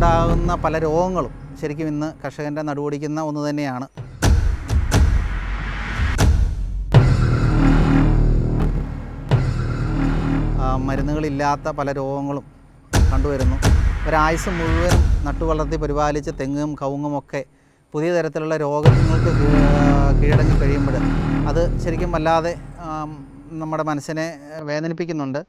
കൃഷിക്കുണ്ടാകുന്ന പല രോഗങ്ങളും ശരിക്കും ഇന്ന് കർഷകന്റെ നടുപൊടിക്കുന്ന ഒന്ന് തന്നെയാണ്. മരുന്നുകളില്ലാത്ത പല രോഗങ്ങളും കണ്ടുവരുന്നു. ഒരായുസ് മുഴുവനും നട്ടുവളർത്തി പരിപാലിച്ച് തെങ്ങും കവുങ്ങും ഒക്കെ പുതിയ തരത്തിലുള്ള രോഗങ്ങൾക്ക് കീഴടങ്ങി കഴിയുമ്പോൾ അത് ശരിക്കും വല്ലാതെ നമ്മുടെ മനസ്സിനെ വേദനിപ്പിക്കുന്നുണ്ട്.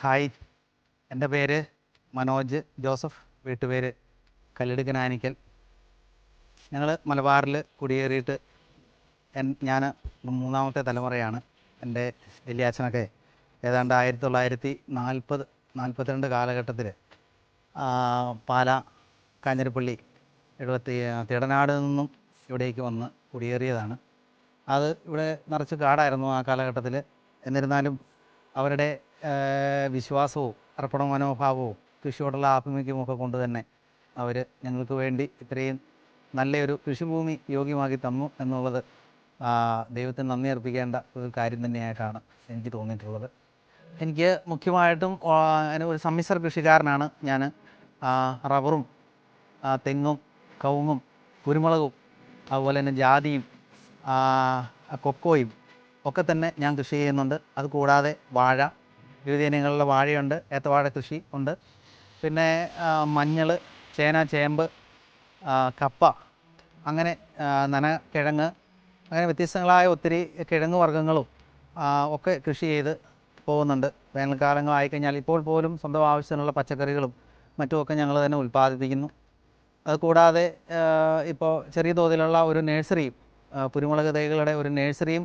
ഹായ്. എന്റെ പേര് മനോജ് ജോസഫ് വീട്ടുപേര് കല്ലിടുക്കനാനിക്കൽ ഞങ്ങൾ മലബാറിൽ കുടിയേറിയിട്ട് ഞാൻ മൂന്നാമത്തെ തലമുറയാണ്. എന്റെ വലിയാച്ചനൊക്കെ ഏതാണ്ട് ആയിരത്തി തൊള്ളായിരത്തി നാൽപ്പത് നാൽപ്പത്തിരണ്ട് കാലഘട്ടത്തിൽ പാല കാഞ്ഞിരപ്പള്ളി എഴുപത്തി തിടനാട് നിന്നും ഇവിടേക്ക് വന്ന് കുടിയേറിയതാണ്. അത് ഇവിടെ നിറച്ച് കാടായിരുന്നു ആ കാലഘട്ടത്തിൽ എന്നിരുന്നാലും അവരുടെ വിശ്വാസവും അർപ്പണ മനോഭാവവും കൃഷിയോടുള്ള ആഭിമുഖ്യവും ഒക്കെ കൊണ്ട് തന്നെ അവർ ഞങ്ങൾക്ക് വേണ്ടി ഇത്രയും നല്ലൊരു കൃഷിഭൂമി യോഗ്യമാക്കി തന്നു എന്നുള്ളത് ദൈവത്തിന് നന്ദി അർപ്പിക്കേണ്ട ഒരു കാര്യം തന്നെയായിട്ടാണ് എനിക്ക് തോന്നിയിട്ടുള്ളത്. എനിക്ക് മുഖ്യമായിട്ടും ഒരു സമ്മിശ്ര കൃഷിക്കാരനാണ് ഞാൻ റബ്ബറും തെങ്ങും കവുങ്ങും കുരുമുളകും അതുപോലെ തന്നെ ജാതിയും കൊക്കോയും ഒക്കെ തന്നെ ഞാൻ കൃഷി ചെയ്യുന്നുണ്ട്. അതുകൂടാതെ വാഴ വിവിധ വാഴയുണ്ട് ഏത്തവാഴ കൃഷി ഉണ്ട്. പിന്നെ മഞ്ഞൾ ചേന ചേമ്പ് കപ്പ അങ്ങനെ നന കിഴങ്ങ് അങ്ങനെ വ്യത്യസ്തങ്ങളായ ഒത്തിരി കിഴങ്ങ് വർഗങ്ങളും ഒക്കെ കൃഷി ചെയ്ത് പോകുന്നുണ്ട്. വേനൽക്കാലങ്ങളായിക്കഴിഞ്ഞാൽ ഇപ്പോൾ പോലും സ്വന്തം ആവശ്യത്തിനുള്ള പച്ചക്കറികളും മറ്റുമൊക്കെ ഞങ്ങൾ തന്നെ ഉൽപ്പാദിപ്പിക്കുന്നു. അതുകൂടാതെ ഇപ്പോൾ ചെറിയ തോതിലുള്ള ഒരു നഴ്സറിയും കുരുമുളക് തൈകളുടെ ഒരു നഴ്സറിയും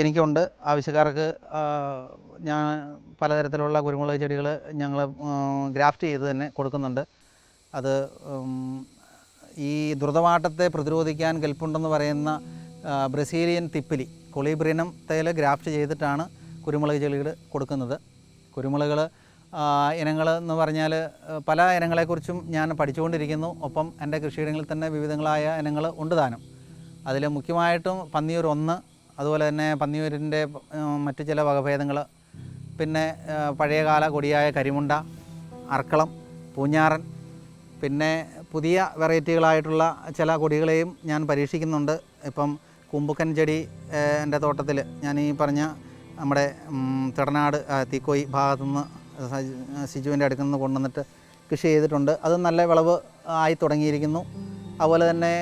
എനിക്കുണ്ട്. ആവശ്യക്കാർക്ക് ഞാൻ പലതരത്തിലുള്ള കുരുമുളക് ചെടികൾ ഞങ്ങൾ ഗ്രാഫ്റ്റ് ചെയ്ത് തന്നെ കൊടുക്കുന്നുണ്ട്. അത് ഈ ദ്രുതവാട്ടത്തെ പ്രതിരോധിക്കാൻ കെൽപ്പുണ്ടെന്ന് പറയുന്ന ബ്രസീലിയൻ തിപ്പിലി കൊളീബ്രിനം തേയില ഗ്രാഫ്റ്റ് ചെയ്തിട്ടാണ് കുരുമുളക് ചെടികൾ കൊടുക്കുന്നത്. കുരുമുളകൾ ഇനങ്ങൾ എന്ന് പറഞ്ഞാൽ പല ഇനങ്ങളെക്കുറിച്ചും ഞാൻ പഠിച്ചുകൊണ്ടിരിക്കുന്നു. ഒപ്പം എന്റെ കൃഷിയിടങ്ങളിൽ തന്നെ വിവിധങ്ങളായ ഇനങ്ങൾ ഉണ്ട് താനും. അതിൽ മുഖ്യമായിട്ടും പന്നിയൂർ ഒന്ന് അതുപോലെ തന്നെ പന്നിയൂരിന്റെ മറ്റു ചില വകഭേദങ്ങൾ. പിന്നെ പഴയകാല കൊടിയായ കരിമുണ്ട അർക്കളം പൂഞ്ഞാറൻ പിന്നെ പുതിയ വെറൈറ്റികളായിട്ടുള്ള ചില കൊടികളെയും ഞാൻ പരീക്ഷിക്കുന്നുണ്ട്. ഇപ്പം കുമ്പുക്കൻ ചെടി എന്റെ തോട്ടത്തിൽ ഞാൻ ഈ പറഞ്ഞ നമ്മുടെ തിടനാട് തീക്കോയി ഭാഗത്തുനിന്ന് സജി- സിജുവിന്റെ അടുക്കിൽ നിന്ന് കൊണ്ടുവന്നിട്ട് കൃഷി ചെയ്തിട്ടുണ്ട്. അത് നല്ല വിളവ് ആയി തുടങ്ങിയിരിക്കുന്നു. അതുപോലെ തന്നെ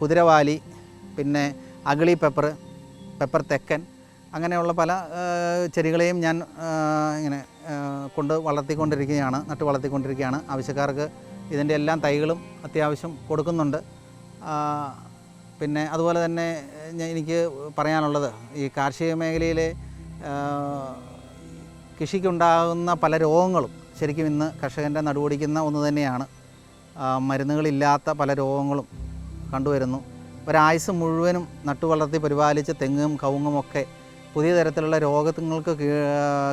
കുതിരവാലി പിന്നെ അഗളി പെപ്പർ പെപ്പർ തെക്കൻ. അങ്ങനെയുള്ള പല ചെടികളെയും ഞാൻ ഇങ്ങനെ കൊണ്ട് വളർത്തിക്കൊണ്ടിരിക്കുകയാണ് നട്ട് വളർത്തിക്കൊണ്ടിരിക്കുകയാണ്. ആവശ്യക്കാർക്ക് ഇതിന്റെ എല്ലാം തൈകളും അത്യാവശ്യം കൊടുക്കുന്നുണ്ട്. പിന്നെ അതുപോലെ തന്നെ എനിക്ക് പറയാനുള്ളത് ഈ കാർഷിക മേഖലയിലെ കൃഷിക്കുണ്ടാകുന്ന പല രോഗങ്ങളും ശരിക്കും ഇന്ന് കർഷകന്റെ നടുപൊടിക്കുന്ന ഒന്ന് തന്നെയാണ്. മരുന്നുകളില്ലാത്ത പല രോഗങ്ങളും കണ്ടുവരുന്നു. ഒരായുസ് മുഴുവനും നട്ടുവളർത്തി പരിപാലിച്ച് തെങ്ങും കവുങ്ങും ഒക്കെ പുതിയ തരത്തിലുള്ള രോഗങ്ങൾക്ക്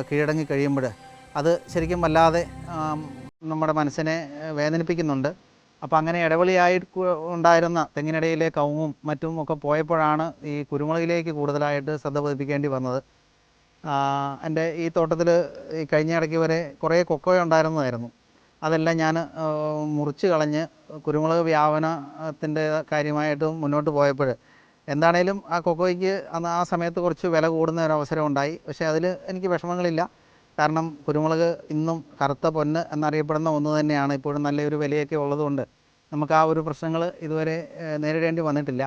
കീഴടങ്ങി കഴിയുമ്പോൾ അത് ശരിക്കും വല്ലാതെ നമ്മുടെ മനസ്സിനെ വേദനിപ്പിക്കുന്നുണ്ട്. അപ്പോൾ അങ്ങനെ ഇടവെളിയായി ഉണ്ടായിരുന്ന തെങ്ങിനിടയിലെ കവുങ്ങും മറ്റും ഒക്കെ പോയപ്പോഴാണ് ഈ കുരുമുളകിലേക്ക് കൂടുതലായിട്ട് ശ്രദ്ധ പതിപ്പിക്കേണ്ടി വന്നത്. എന്റെ ഈ തോട്ടത്തിൽ ഈ കഴിഞ്ഞ ഇടയ്ക്ക് വരെ കുറേ കൊക്കോ ഉണ്ടായിരുന്നതായിരുന്നു. അതെല്ലാം ഞാൻ മുറിച്ച് കളഞ്ഞ് കുരുമുളക് വ്യാപനത്തിന്റെ കാര്യമായിട്ട് മുന്നോട്ട് പോയപ്പോൾ എന്താണേലും ആ കൊക്കോയ്ക്ക് അന്ന് ആ സമയത്ത് കുറച്ച് വില കൂടുന്ന ഒരു അവസരം ഉണ്ടായി. പക്ഷേ അതിൽ എനിക്ക് വിഷമങ്ങളില്ല. കാരണം കുരുമുളക് ഇന്നും കറുത്ത പൊന്ന് എന്നറിയപ്പെടുന്ന ഒന്ന് തന്നെയാണ്. ഇപ്പോഴും നല്ലൊരു വിലയൊക്കെ ഉള്ളതുകൊണ്ട് നമുക്ക് ആ ഒരു പ്രശ്നങ്ങൾ ഇതുവരെ നേരിടേണ്ടി വന്നിട്ടില്ല.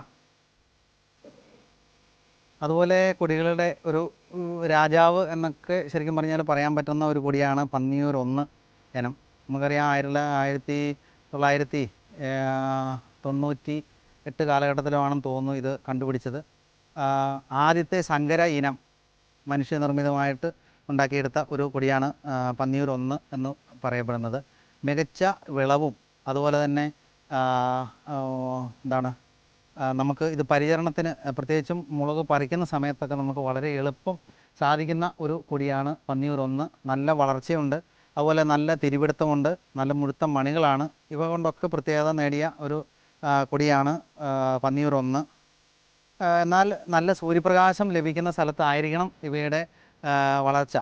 അതുപോലെ കൊടികളുടെ ഒരു രാജാവ് എന്നൊക്കെ ശരിക്കും പറഞ്ഞാൽ പറയാൻ പറ്റുന്ന ഒരു കൊടിയാണ് പന്നിയൂർ ഒന്ന് ഇനം നമുക്കറിയാം ആയിരത്തി ആയിരത്തി തൊള്ളായിരത്തി തൊണ്ണൂറ്റി എട്ട് കാലഘട്ടത്തിലാണെന്ന് തോന്നുന്നു ഇത് കണ്ടുപിടിച്ചത്. ആദ്യത്തെ സങ്കര ഇനം മനുഷ്യനിർമ്മിതമായിട്ട് ഉണ്ടാക്കിയെടുത്ത ഒരു കൊടിയാണ് പന്നിയൂർ ഒന്ന് എന്ന് പറയപ്പെടുന്നത്. മികച്ച വിളവും അതുപോലെ തന്നെ എന്താണ് നമുക്ക് ഇത് പരിചരണത്തിന് പ്രത്യേകിച്ചും മുളക് പറിക്കുന്ന സമയത്തൊക്കെ നമുക്ക് വളരെ എളുപ്പം സാധിക്കുന്ന ഒരു കൊടിയാണ് പന്നിയൂർ ഒന്ന്. നല്ല വളർച്ചയുണ്ട്. അതുപോലെ നല്ല തിരുവിടുത്തമുണ്ട് നല്ല മുഴുത്ത മണികളാണ്. ഇവ കൊണ്ടൊക്കെ പ്രത്യേകത നേടിയ ഒരു കൊടിയാണ് പന്നിയൂർ ഒന്ന്. എന്നാൽ നല്ല സൂര്യപ്രകാശം ലഭിക്കുന്ന സ്ഥലത്തായിരിക്കണം ഇവയുടെ വളർച്ച.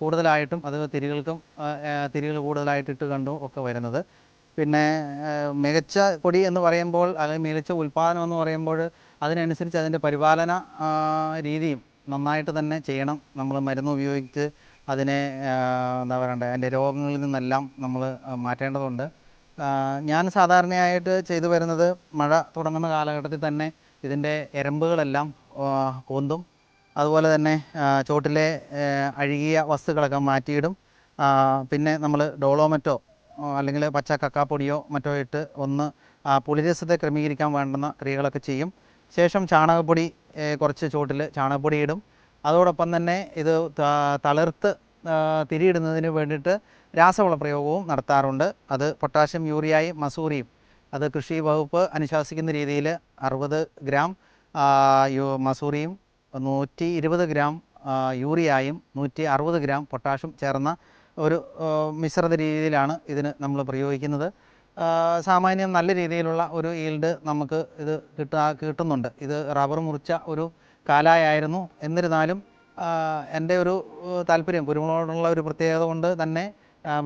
കൂടുതലായിട്ടും അത് തിരികൾക്കും തിരികൾ കൂടുതലായിട്ടിട്ട് കണ്ടു ഒക്കെ വരുന്നത്. പിന്നെ മികച്ച കൊടി എന്ന് പറയുമ്പോൾ അല്ലെങ്കിൽ മികച്ച ഉൽപ്പാദനം എന്ന് പറയുമ്പോൾ അതിനനുസരിച്ച് അതിന്റെ പരിപാലന രീതിയും നന്നായിട്ട് തന്നെ ചെയ്യണം. നമ്മൾ മരുന്ന് ഉപയോഗിച്ച് അതിനെ എന്താ പറയണ്ടേ അതിന്റെ രോഗങ്ങളിൽ നിന്നെല്ലാം നമ്മൾ മാറ്റേണ്ടതുണ്ട്. ഞാൻ സാധാരണയായിട്ട് ചെയ്തു വരുന്നത് മഴ തുടങ്ങുന്ന കാലഘട്ടത്തിൽ തന്നെ ഇതിന്റെ എരമ്പുകളെല്ലാം കൊന്തും അതുപോലെ തന്നെ ചോട്ടിലെ അഴുകിയ വസ്തുക്കളൊക്കെ മാറ്റിയിടും. പിന്നെ നമ്മൾ ഡോളോമറ്റോ അല്ലെങ്കിൽ പച്ച കക്കാപ്പൊടിയോ മറ്റോ ഇട്ട് ഒന്ന് പുളിരസത്തെ ക്രമീകരിക്കാൻ വേണ്ടുന്ന ക്രിയകളൊക്കെ ചെയ്യും. ശേഷം ചാണകപ്പൊടി കുറച്ച് ചോട്ടിൽ ചാണകപ്പൊടി ഇടും. അതോടൊപ്പം തന്നെ ഇത് തളിർത്ത് തിരിയിടുന്നതിന് വേണ്ടിയിട്ട് രാസവള പ്രയോഗവും നടത്താറുണ്ട്. അത് പൊട്ടാഷ്യം യൂറിയായും മസൂറിയും. അത് കൃഷി വകുപ്പ് അനുശാസിക്കുന്ന രീതിയിൽ അറുപത് ഗ്രാം മസൂറിയും നൂറ്റി ഇരുപത് ഗ്രാം യൂറിയായും നൂറ്റി അറുപത് ഗ്രാം പൊട്ടാഷ്യം ചേർന്ന ഒരു മിശ്രിത രീതിയിലാണ് ഇതിന് നമ്മൾ പ്രയോഗിക്കുന്നത്. സാമാന്യം നല്ല രീതിയിലുള്ള ഒരു ഈൽഡ് നമുക്ക് ഇത് കിട്ടാ കിട്ടുന്നുണ്ട്. ഇത് റബ്ബർ മുറിച്ച ഒരു കാലായായിരുന്നു. എന്നിരുന്നാലും എന്റെ ഒരു താല്പര്യം കുരുമുളകിനോടുള്ള ഒരു പ്രത്യേകത കൊണ്ട് തന്നെ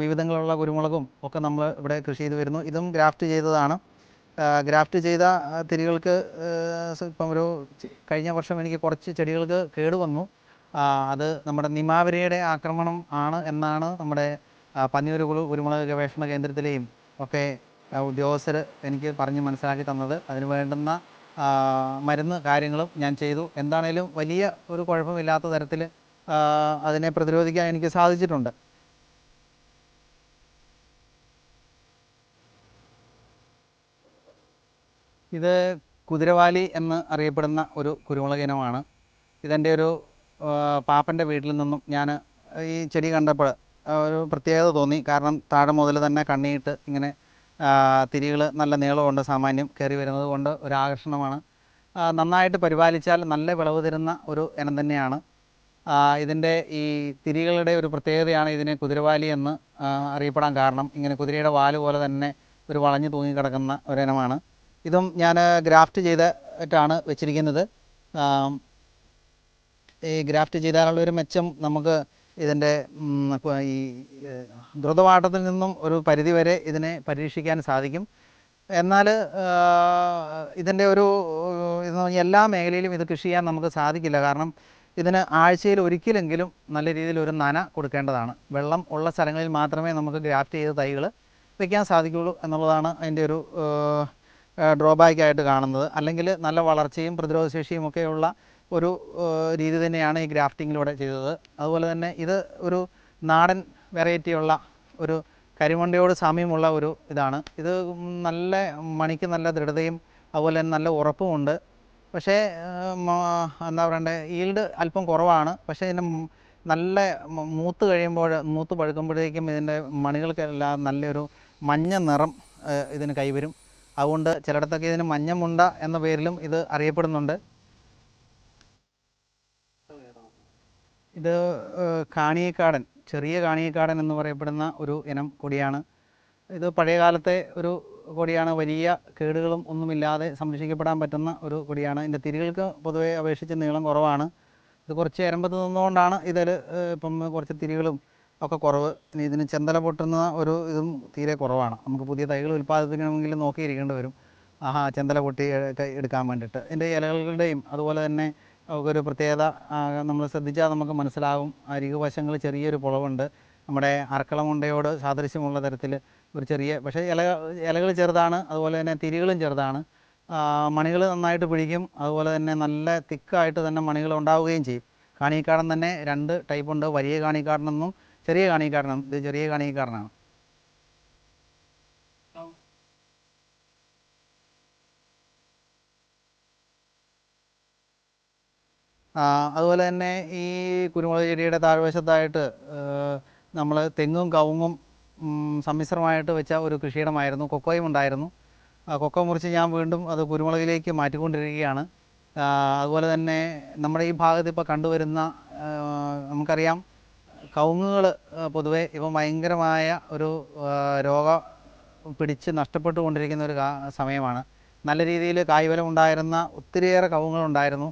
വിവിധങ്ങളുള്ള കുരുമുളകും ഒക്കെ നമ്മൾ ഇവിടെ കൃഷി ചെയ്തു വരുന്നു. ഇതും ഗ്രാഫ്റ്റ് ചെയ്തതാണ്. ഗ്രാഫ്റ്റ് ചെയ്ത തിരികൾക്ക് ഇപ്പം ഒരു കഴിഞ്ഞ വർഷം എനിക്ക് കുറച്ച് ചെടികൾക്ക് കേട് വന്നു. അത് നമ്മുടെ നിമാവരയുടെ ആക്രമണം ആണ് എന്നാണ് നമ്മുടെ പന്നിയൂർ കുരുമുളക് ഗവേഷണ കേന്ദ്രത്തിലെയും ഒക്കെ ഉദ്യോഗസ്ഥർ എനിക്ക് പറഞ്ഞ് മനസ്സിലാക്കി തന്നത്. അതിന് വേണ്ടുന്ന മരുന്ന് കാര്യങ്ങളും ഞാൻ ചെയ്തു. എന്താണേലും വലിയ ഒരു കുഴപ്പമില്ലാത്ത തരത്തിൽ അതിനെ പ്രതിരോധിക്കാൻ എനിക്ക് സാധിച്ചിട്ടുണ്ട്. ഇത് കുതിരവാലി എന്ന് അറിയപ്പെടുന്ന ഒരു കുരുമുളക് ഇനമാണ്. ഇതെന്റെ ഒരു പാപ്പന്റെ വീട്ടിൽ നിന്നും ഞാൻ ഈ ചെടി കണ്ടപ്പോൾ ഒരു പ്രത്യേകത തോന്നി. കാരണം താഴെ മുതൽ തന്നെ കണ്ണിയിട്ട് ഇങ്ങനെ തിരികൾ നല്ല നീളമുണ്ട് സാമാന്യം കയറി വരുന്നത് കൊണ്ട് ഒരു ആകർഷണമാണ്. നന്നായിട്ട് പരിപാലിച്ചാൽ നല്ല വിളവ് തരുന്ന ഒരു ഇനം തന്നെയാണ്. ഇതിന്റെ ഈ തിരികളുടെ ഒരു പ്രത്യേകതയാണ് ഇതിനെ കുതിരവാലി എന്ന് അറിയപ്പെടാൻ കാരണം. ഇങ്ങനെ കുതിരയുടെ വാൽ പോലെ തന്നെ ഒരു വളഞ്ഞു തൂങ്ങിക്കിടക്കുന്ന ഒരിനമാണ് ഇതും ഞാൻ ഗ്രാഫ്റ്റ് ചെയ്തിട്ടാണ് വെച്ചിരിക്കുന്നത്. ഈ ഗ്രാഫ്റ്റ് ചെയ്താലുള്ളൊരു മെച്ചം നമുക്ക് ഇതിന്റെ ഈ ദ്രുതപാഠത്തിൽ നിന്നും ഒരു പരിധി വരെ ഇതിനെ പരീക്ഷിക്കാൻ സാധിക്കും. എന്നാൽ ഇതിന്റെ ഒരു എല്ലാ മേഖലയിലും ഇത് കൃഷി ചെയ്യാൻ നമുക്ക് സാധിക്കില്ല. കാരണം ഇതിന് ആഴ്ചയിൽ ഒരിക്കലെങ്കിലും നല്ല രീതിയിൽ ഒരു നന കൊടുക്കേണ്ടതാണ്. വെള്ളം ഉള്ള സ്ഥലങ്ങളിൽ മാത്രമേ നമുക്ക് ഗ്രാഫ്റ്റ് ചെയ്ത തൈകൾ വയ്ക്കാൻ സാധിക്കുകയുള്ളൂ എന്നുള്ളതാണ് അതിന്റെ ഒരു ഡ്രോബാക്കായിട്ട് കാണുന്നത്. അല്ലെങ്കിൽ നല്ല വളർച്ചയും പ്രതിരോധശേഷിയും ഒക്കെയുള്ള ഒരു രീതി തന്നെയാണ് ഈ ഗ്രാഫ്റ്റിങ്ങിലൂടെ ചെയ്തത്. അതുപോലെ തന്നെ ഇത് ഒരു നാടൻ വെറൈറ്റിയുള്ള ഒരു കരിമണ്ടയോട് സാമ്യമുള്ള ഒരു ഇതാണ്. ഇത് നല്ല മണിക്ക് നല്ല ദൃഢതയും അതുപോലെ തന്നെ നല്ല ഉറപ്പുമുണ്ട് പക്ഷേ എന്താ പറയണ്ടേ ഈൽഡ് അല്പം കുറവാണ്. പക്ഷേ ഇതിന്റെ നല്ല മൂത്ത് കഴിയുമ്പോൾ മൂത്ത് പഴുക്കുമ്പോഴേക്കും ഇതിന്റെ മണികൾക്കെല്ലാം നല്ലൊരു മഞ്ഞ നിറം ഇതിന് കൈവരും. അതുകൊണ്ട് ചിലയിടത്തൊക്കെ ഇതിന് മഞ്ഞമുണ്ട എന്ന പേരിലും ഇത് അറിയപ്പെടുന്നുണ്ട്. ഇത് കാണിയേക്കാടൻ ചെറിയ കാണിയക്കാടൻ എന്ന് പറയപ്പെടുന്ന ഒരു ഇനം കൊടിയാണ്. ഇത് പഴയ കാലത്തെ ഒരു കൊടിയാണ്. വലിയ കേടുകളും ഒന്നുമില്ലാതെ സംരക്ഷിക്കപ്പെടാൻ പറ്റുന്ന ഒരു കൊടിയാണ്. ഇതിന്റെ തിരികൾക്ക് പൊതുവെ അപേക്ഷിച്ച് നീളം കുറവാണ്. ഇത് കുറച്ച് എരമ്പത്ത് നിന്നുകൊണ്ടാണ് ഇതിൽ ഇപ്പം കുറച്ച് തിരികളും ഒക്കെ കുറവ്. ഇനി ഇതിന് ചെന്തല പൊട്ടുന്ന ഒരു ഇതും തീരെ കുറവാണ്. നമുക്ക് പുതിയ തൈകൾ ഉൽപ്പാദിപ്പിക്കണമെങ്കിൽ നോക്കിയിരിക്കേണ്ടി വരും. ആഹാ ചെന്തല പൊട്ടി എടുക്കാൻ വേണ്ടിയിട്ട്. ഇതിന്റെ ഇലകളുടെയും അതുപോലെ തന്നെ ഒരു പ്രത്യേകത നമ്മൾ ശ്രദ്ധിച്ചാൽ നമുക്ക് മനസ്സിലാകും അരികു വശങ്ങൾ ചെറിയൊരു പുളവുണ്ട്. നമ്മുടെ അറക്കളമുണ്ടയോട് സാദൃശ്യമുള്ള തരത്തിൽ ഒരു ചെറിയ പക്ഷേ ഇല ഇലകൾ ചെറുതാണ് അതുപോലെ തന്നെ തിരികളും ചെറുതാണ്. മണികൾ നന്നായിട്ട് പിടിക്കും അതുപോലെ തന്നെ നല്ല തിക്കായിട്ട് തന്നെ മണികൾ ഉണ്ടാവുകയും ചെയ്യും. കാണിക്കാടൻ തന്നെ രണ്ട് ടൈപ്പുണ്ട് വലിയ കാണിക്കാടനെന്നും ചെറിയ കാണിക്കാടനും ഇത് ചെറിയ കാണിക്കാടനാണ്. അതുപോലെ തന്നെ ഈ കുരുമുളക് ചെടിയുടെ താഴ്വശത്തായിട്ട് നമ്മൾ തെങ്ങും കവുങ്ങും സമ്മിശ്രമായിട്ട് വെച്ച ഒരു കൃഷിയിടമായിരുന്നു. കൊക്കോയും ഉണ്ടായിരുന്നു. കൊക്കോ മുറിച്ച് ഞാൻ വീണ്ടും അത് കുരുമുളകിലേക്ക് മാറ്റിക്കൊണ്ടിരിക്കുകയാണ്. അതുപോലെ തന്നെ നമ്മുടെ ഈ ഭാഗത്ത് ഇപ്പോൾ കണ്ടുവരുന്ന നമുക്കറിയാം കവുങ്ങുകൾ പൊതുവെ ഇപ്പം ഭയങ്കരമായ ഒരു രോഗ പിടിച്ച് നഷ്ടപ്പെട്ടുകൊണ്ടിരിക്കുന്ന ഒരു സമയമാണ്. നല്ല രീതിയിൽ കായ്ഫലം ഉണ്ടായിരുന്ന ഒത്തിരിയേറെ കവുങ്ങുകളുണ്ടായിരുന്നു.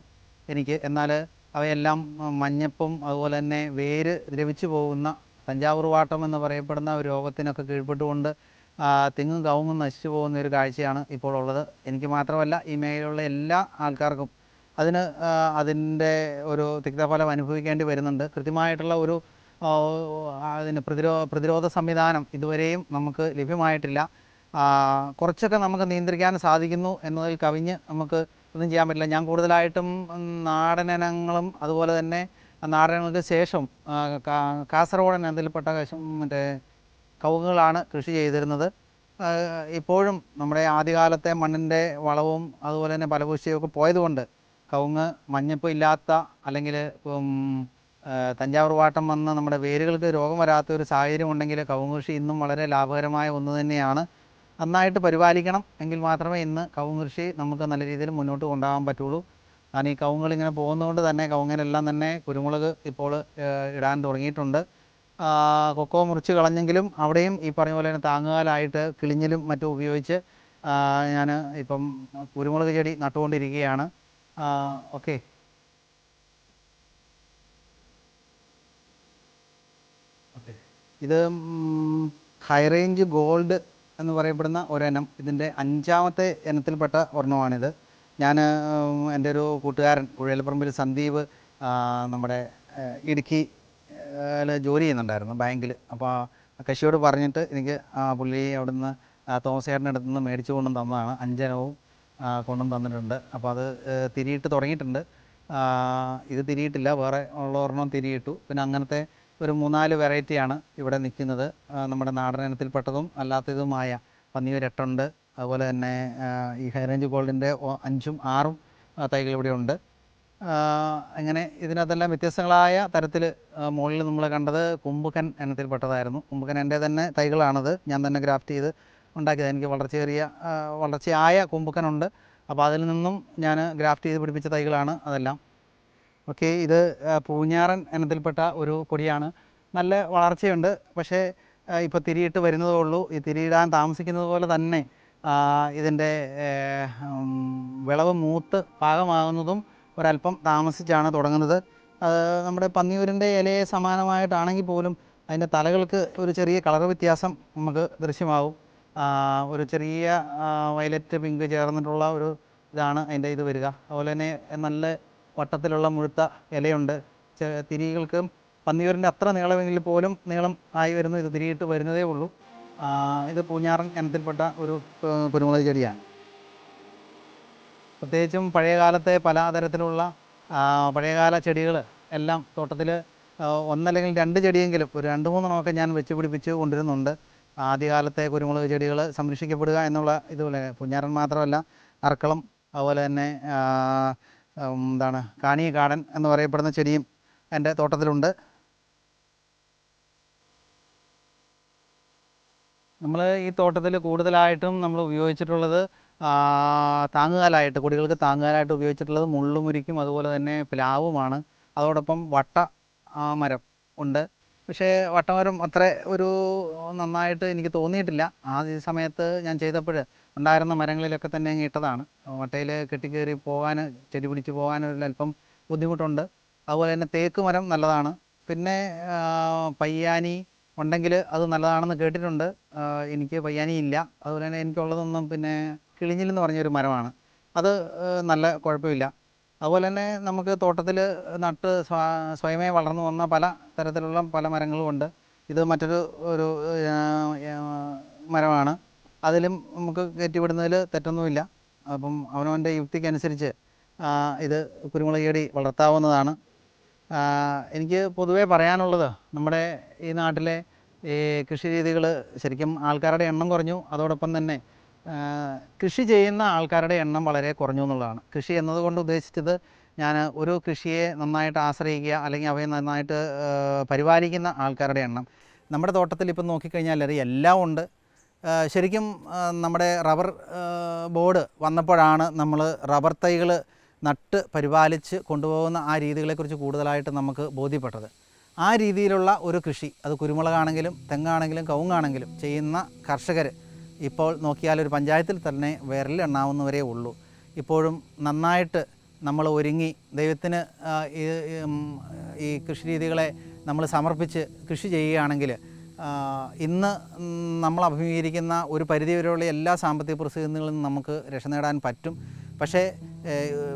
എനിക്ക്. എന്നാൽ അവയെല്ലാം മഞ്ഞപ്പും അതുപോലെ തന്നെ വേര് ദ്രവിച്ചു പോകുന്ന തഞ്ചാവൂർ വാട്ടം എന്ന് പറയപ്പെടുന്ന ഒരു രോഗത്തിനൊക്കെ കീഴ്പ്പെട്ടുകൊണ്ട് തെങ്ങും കവുങ്ങും നശിച്ചു പോകുന്ന ഒരു കാഴ്ചയാണ് ഇപ്പോൾ ഉള്ളത്. എനിക്ക് മാത്രമല്ല ഈ മേഖലയിലുള്ള എല്ലാ ആൾക്കാർക്കും അതിന് അതിന്റെ ഒരു തിക്തഫലം അനുഭവിക്കേണ്ടി വരുന്നുണ്ട്. കൃത്യമായിട്ടുള്ള ഒരു അതിന് പ്രതിരോ പ്രതിരോധ സംവിധാനം ഇതുവരെയും നമുക്ക് ലഭ്യമായിട്ടില്ല. കുറച്ചൊക്കെ നമുക്ക് നിയന്ത്രിക്കാൻ സാധിക്കുന്നു എന്നതിൽ കവിഞ്ഞ് നമുക്ക് ഒന്നും ചെയ്യാൻ പറ്റില്ല. ഞാൻ കൂടുതലായിട്ടും നാടനങ്ങളും അതുപോലെ തന്നെ നാടനങ്ങൾക്ക് ശേഷം കാസർഗോഡൻ അതിൽപ്പെട്ട മറ്റേ കവുങ്ങുകളാണ് കൃഷി ചെയ്തിരുന്നത്. ഇപ്പോഴും നമ്മുടെ ആദ്യകാലത്തെ മണ്ണിന്റെ വളവും അതുപോലെ തന്നെ ഫലപുഷ്ടിയും ഒക്കെ പോയതുകൊണ്ട് കവുങ്ങ് മഞ്ഞപ്പ് ഇല്ലാത്ത അല്ലെങ്കിൽ തഞ്ചാവൂർ വാട്ടം വന്ന് നമ്മുടെ വേരുകൾക്ക് രോഗം വരാത്ത ഒരു സാഹചര്യം ഉണ്ടെങ്കിൽ കവുങ്ങ് കൃഷി ഇന്നും വളരെ ലാഭകരമായ ഒന്ന് തന്നെയാണ്. നന്നായിട്ട് പരിപാലിക്കണം എങ്കിൽ മാത്രമേ ഇന്ന് കവുങ്ങ് കൃഷി നമുക്ക് നല്ല രീതിയിൽ മുന്നോട്ട് കൊണ്ടുപോകാൻ പറ്റുള്ളൂ. കാരണം ഈ കവുങ്ങുകൾ ഇങ്ങനെ പോകുന്നതുകൊണ്ട് തന്നെ കവുങ്ങനെല്ലാം തന്നെ കുരുമുളക് ഇപ്പോൾ ഇടാൻ തുടങ്ങിയിട്ടുണ്ട്. കൊക്കോ മുറിച്ച് കളഞ്ഞെങ്കിലും അവിടെയും ഈ പറഞ്ഞ പോലെ തന്നെ താങ്ങുകാലായിട്ട് കിളിഞ്ഞിലും മറ്റും ഉപയോഗിച്ച് ഞാൻ ഇപ്പം കുരുമുളക് ചെടി നട്ടുകൊണ്ടിരിക്കുകയാണ്. ഓക്കെ. ഇത് ഹൈറേഞ്ച് ഗോൾഡ് എന്ന് പറയപ്പെടുന്ന ഒരെനം ഇതിന്റെ അഞ്ചാമത്തെ ഇനത്തിൽപ്പെട്ട ഒരെണ്ണമാണിത്. ഞാൻ എന്റെ ഒരു കൂട്ടുകാരൻ പുഴയിലപ്പറമ്പിൽ സന്ദീപ് നമ്മുടെ ഇടുക്കി ജോലി ചെയ്യുന്നുണ്ടായിരുന്നു ബാങ്കിൽ. അപ്പോൾ കശിയോട് പറഞ്ഞിട്ട് എനിക്ക് പുള്ളി അവിടുന്ന് നിന്ന് തോമസ് ചേട്ടന്റെ അടുത്ത് നിന്ന് മേടിച്ചു കൊണ്ടും തന്നതാണ്. അഞ്ചനവും കൊണ്ടും തന്നിട്ടുണ്ട്. അപ്പോൾ അത് തിരിയിട്ട് തുടങ്ങിയിട്ടുണ്ട്. ഇത് തിരിയിട്ടില്ല. വേറെ ഉള്ള ഒരെണ്ണം തിരിയിട്ടു. പിന്നെ അങ്ങനത്തെ ഒരു മൂന്നാൽ വെറൈറ്റിയാണ് ഇവിടെ നിൽക്കുന്നത്. നമ്മുടെ നാടൻ ഇനത്തിൽപ്പെട്ടതും അല്ലാത്തതുമായ പന്നിയൂർ എട്ടുണ്ട് അതുപോലെ തന്നെ ഈ ഹൈറേഞ്ച് ഗോൾഡിന്റെ അഞ്ചും ആറും തൈകൾ ഇവിടെ ഉണ്ട്. അങ്ങനെ ഇതിനകത്തെല്ലാം വ്യത്യസ്തങ്ങളായ തരത്തിൽ മുകളിൽ നമ്മൾ കണ്ടത് കുമ്പുക്കൻ ഇനത്തിൽപ്പെട്ടതായിരുന്നു. കുമ്പുക്കൻ എന്റെ തന്നെ തൈകളാണത്. ഞാൻ തന്നെ ഗ്രാഫ്റ്റ് ചെയ്ത് ഉണ്ടാക്കിയത്. എനിക്ക് വളർച്ച ചെറിയ വളർച്ചയായ കുമ്പുക്കനുണ്ട് അപ്പോൾ അതിൽ നിന്നും ഞാൻ ഗ്രാഫ്റ്റ് ചെയ്ത് പിടിപ്പിച്ച തൈകളാണ് അതെല്ലാം. ഓക്കെ ഇത് പൂഞ്ഞാറൻ ഇനത്തിൽപ്പെട്ട ഒരു കൊടിയാണ്. നല്ല വളർച്ചയുണ്ട് പക്ഷേ ഇപ്പോൾ തിരിയിട്ട് വരുന്നതേ ഉള്ളൂ. ഈ തിരിയിടാൻ താമസിക്കുന്നത് പോലെ തന്നെ ഇതിന്റെ വിളവ് മൂത്ത് പാകമാകുന്നതും ഒരല്പം താമസിച്ചാണ് തുടങ്ങുന്നത്. നമ്മുടെ പന്നിയൂരിന്റെ ഇലയെ സമാനമായിട്ടാണെങ്കിൽ പോലും അതിന്റെ തലകൾക്ക് ഒരു ചെറിയ കളർ വ്യത്യാസം നമുക്ക് ദൃശ്യമാകും. ഒരു ചെറിയ വയലറ്റ് പിങ്ക് ചേർന്നിട്ടുള്ള ഒരു ഇതാണ് അതിന്റെ ഇത് വരിക. അതുപോലെ തന്നെ നല്ല വട്ടത്തിലുള്ള മുഴുത്ത ഇലയുണ്ട്. തിരികൾക്കും പന്നിയൂരിന്റെ അത്ര നീളമെങ്കിൽ പോലും നീളം ആയി വരുന്നു. ഇത് തിരിയിട്ട് വരുന്നതേ ഉള്ളൂ. ഇത് പൂഞ്ഞാറൻ ഇനത്തിൽപ്പെട്ട ഒരു കുരുമുളക് ചെടിയാണ്. പ്രത്യേകിച്ചും പഴയകാലത്തെ പലതരത്തിലുള്ള തരത്തിലുള്ള പഴയകാല ചെടികൾ എല്ലാം തോട്ടത്തിൽ ഒന്നല്ലെങ്കിൽ രണ്ട് ചെടിയെങ്കിലും ഒരു രണ്ട് മൂന്നെണ്ണമൊക്കെ ഞാൻ വെച്ച് പിടിപ്പിച്ച് കൊണ്ടിരുന്നുണ്ട് ആദ്യകാലത്തെ കുരുമുളക് ചെടികൾ സംരക്ഷിക്കപ്പെടുക എന്നുള്ള ഇതുപോലെ പുഞ്ഞാറൻ മാത്രമല്ല അർക്കളം അതുപോലെ തന്നെ എന്താണ് കാണി ഗാർഡൻ എന്ന് പറയപ്പെടുന്ന ചെടിയും എന്റെ തോട്ടത്തിലുണ്ട്. നമ്മൾ ഈ തോട്ടത്തിൽ കൂടുതലായിട്ടും നമ്മൾ ഉപയോഗിച്ചിട്ടുള്ളത് താങ്ങുകാലായിട്ട് കൊടികൾക്ക് താങ്ങുകാലായിട്ട് ഉപയോഗിച്ചിട്ടുള്ളത് മുള്ളുമുരിക്കും അതുപോലെ തന്നെ പ്ലാവുമാണ്. അതോടൊപ്പം വട്ട മരം ഉണ്ട്. പക്ഷേ വട്ടമരം അത്ര ഒരു നന്നായിട്ട് എനിക്ക് തോന്നിയിട്ടില്ല. ആ സമയത്ത് ഞാൻ ചെയ്തപ്പോൾ ഉണ്ടായിരുന്ന മരങ്ങളിലൊക്കെ തന്നെ ഇട്ടതാണ്. വട്ടയിൽ കെട്ടിക്കയറി പോകാൻ ചെടി പിടിച്ച് പോകാൻ അല്പം ബുദ്ധിമുട്ടുണ്ട്. അതുപോലെ തന്നെ തേക്ക് മരം നല്ലതാണ്. പിന്നെ പയ്യാനി ഉണ്ടെങ്കിൽ അത് നല്ലതാണെന്ന് കേട്ടിട്ടുണ്ട്. എനിക്ക് പയ്യാനി ഇല്ല. അതുപോലെ തന്നെ എനിക്കുള്ളതൊന്നും പിന്നെ കിളിഞ്ഞിൽ എന്ന് പറഞ്ഞൊരു മരമാണ്. അത് നല്ല കുഴപ്പമില്ല. അതുപോലെ തന്നെ നമുക്ക് തോട്ടത്തിൽ നട്ട് സ്വയമേ വളർന്നു വന്ന പല തരത്തിലുള്ള പല മരങ്ങളുമുണ്ട് ഇത് മറ്റൊരു ഒരു മരമാണ്. അതിലും നമുക്ക് കയറ്റിവിടുന്നതിൽ തെറ്റൊന്നുമില്ല. അപ്പം അവനവന്റെ യുക്തിക്കനുസരിച്ച് ഇത് കുരുമുളക് ചെടി വളർത്താവുന്നതാണ് എനിക്ക് പൊതുവേ പറയാനുള്ളത് നമ്മുടെ ഈ നാട്ടിലെ ഈ കൃഷി രീതികൾ ശരിക്കും ആൾക്കാരുടെ എണ്ണം കുറഞ്ഞു. അതോടൊപ്പം തന്നെ കൃഷി ചെയ്യുന്ന ആൾക്കാരുടെ എണ്ണം വളരെ കുറഞ്ഞു എന്നുള്ളതാണ്. കൃഷി എന്നതുകൊണ്ട് ഉദ്ദേശിച്ചത് ഞാൻ ഒരു കൃഷിയെ നന്നായിട്ട് ആശ്രയിക്കുക അല്ലെങ്കിൽ അവയെ നന്നായിട്ട് പരിപാലിക്കുന്ന ആൾക്കാരുടെ എണ്ണം. നമ്മുടെ തോട്ടത്തിൽ ഇപ്പം നോക്കിക്കഴിഞ്ഞാൽ അത് എല്ലാം ഉണ്ട്. ശരിക്കും നമ്മുടെ റബ്ബർ ബോർഡ് വന്നപ്പോഴാണ് നമ്മൾ റബ്ബർ തൈകൾ നട്ട് പരിപാലിച്ച് കൊണ്ടുപോകുന്ന ആ രീതികളെക്കുറിച്ച് കൂടുതലായിട്ട് നമുക്ക് ബോധ്യപ്പെട്ടത്. ആ രീതിയിലുള്ള ഒരു കൃഷി അത് കുരുമുളകാണെങ്കിലും തെങ്ങാണെങ്കിലും കവുങ്ങാണെങ്കിലും ചെയ്യുന്ന കർഷകർ ഇപ്പോൾ നോക്കിയാൽ ഒരു പഞ്ചായത്തിൽ തന്നെ വിരലെണ്ണാവുന്നവരേ ഉള്ളൂ. ഇപ്പോഴും നന്നായിട്ട് നമ്മൾ ഒരുങ്ങി ദൈവത്തിന് ഈ കൃഷി രീതികളെ നമ്മൾ സമർപ്പിച്ച് കൃഷി ചെയ്യുകയാണെങ്കിൽ ഇന്ന് നമ്മൾ അഭിമുഖീകരിക്കുന്ന ഒരു പരിധിവരെയുള്ള എല്ലാ സാമ്പത്തിക പ്രതിസന്ധികളിൽ നിന്നും നമുക്ക് രക്ഷ നേടാൻ പറ്റും. പക്ഷേ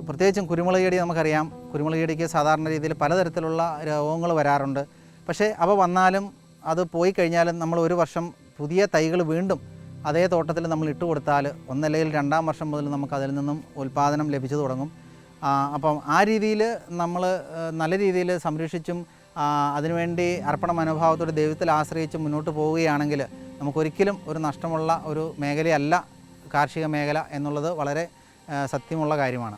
പ്രത്യേകിച്ചും കുരുമുളക് ചെടി നമുക്കറിയാം. കുരുമുളക് ചെടിക്ക് സാധാരണ രീതിയിൽ പലതരത്തിലുള്ള രോഗങ്ങൾ വരാറുണ്ട്. പക്ഷേ അവ വന്നാലും അത് പോയി കഴിഞ്ഞാലും നമ്മൾ ഒരു വർഷം പുതിയ തൈകൾ വീണ്ടും അതേ തോട്ടത്തിൽ നമ്മൾ ഇട്ട് കൊടുത്താൽ ഒന്നല്ലെങ്കിൽ രണ്ടാം വർഷം മുതൽ നമുക്ക് അതിൽ നിന്നും ഉൽപ്പാദനം ലഭിച്ചു തുടങ്ങും. അപ്പം ആ രീതിയിൽ നമ്മൾ നല്ല രീതിയിൽ സംരക്ഷിച്ചും അതിനുവേണ്ടി അർപ്പണ മനോഭാവത്തോടെ ദൈവത്തിൽ ആശ്രയിച്ച് മുന്നോട്ട് പോവുകയാണെങ്കിൽ നമുക്കൊരിക്കലും ഒരു നഷ്ടമുള്ള ഒരു മേഖലയല്ല കാർഷിക മേഖല എന്നുള്ളത് വളരെ സത്യമുള്ള കാര്യമാണ്.